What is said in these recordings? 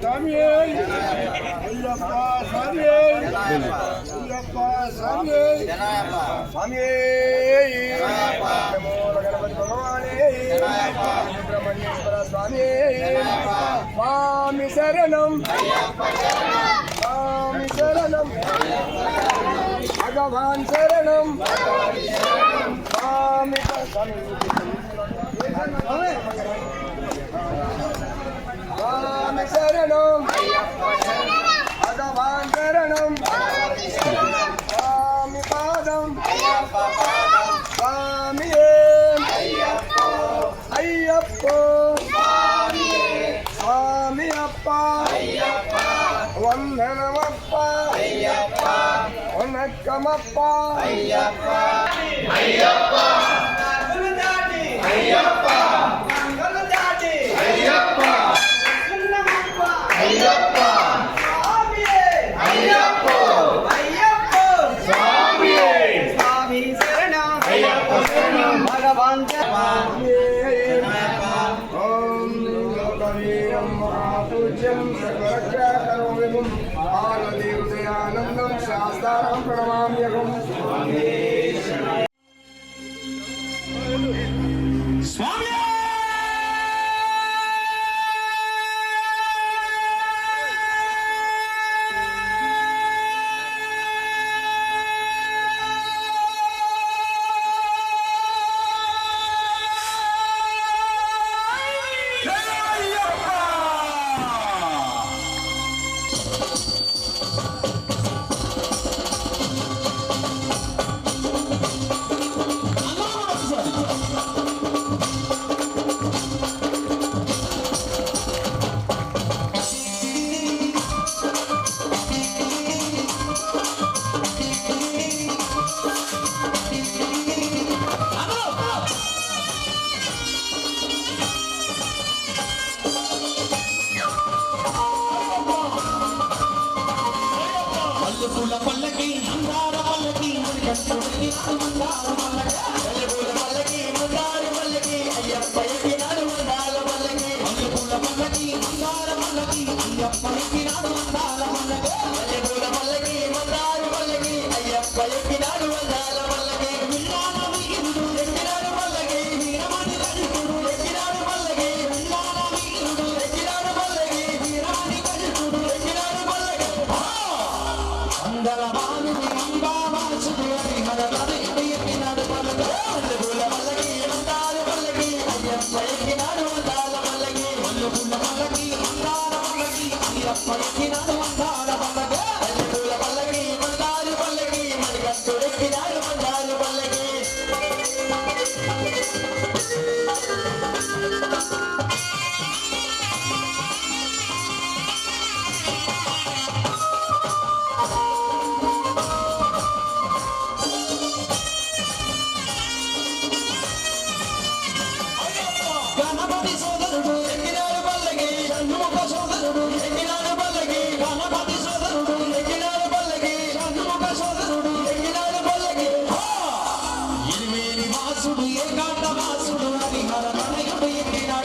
சாமியே ஐயப்பா சாமியே ஐயப்பா சாமியே சாமியே Ram Sharanam, Ram Sharanam, Bhagavan Sharanam, Ram Sharanam, Bhagavan Sharanam. வந்தனமப்பா. வணக்கமப்பா. ஓம் லோகவீரம் மகாபூஜ்யம் சகலக்ஷரோவிமும் Amém.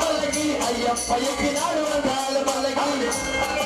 பல்லகி ஐயப்பையக்கு நாடு வந்தாள் பல்லகி.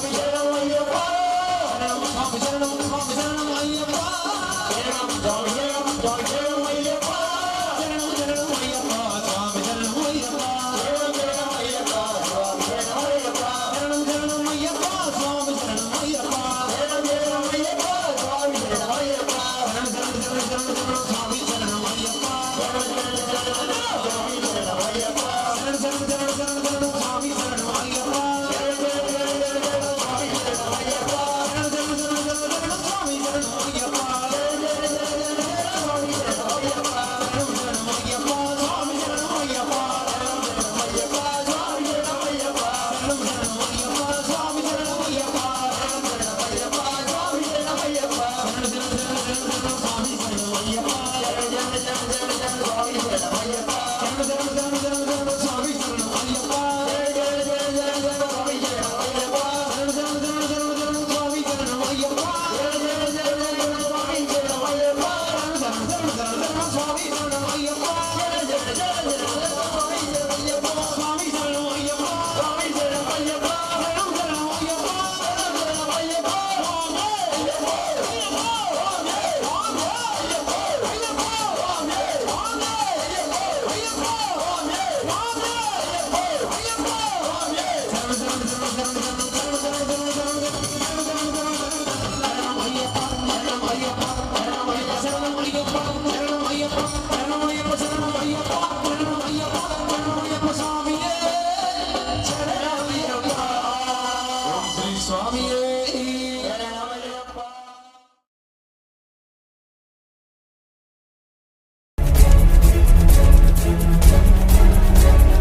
Thank you.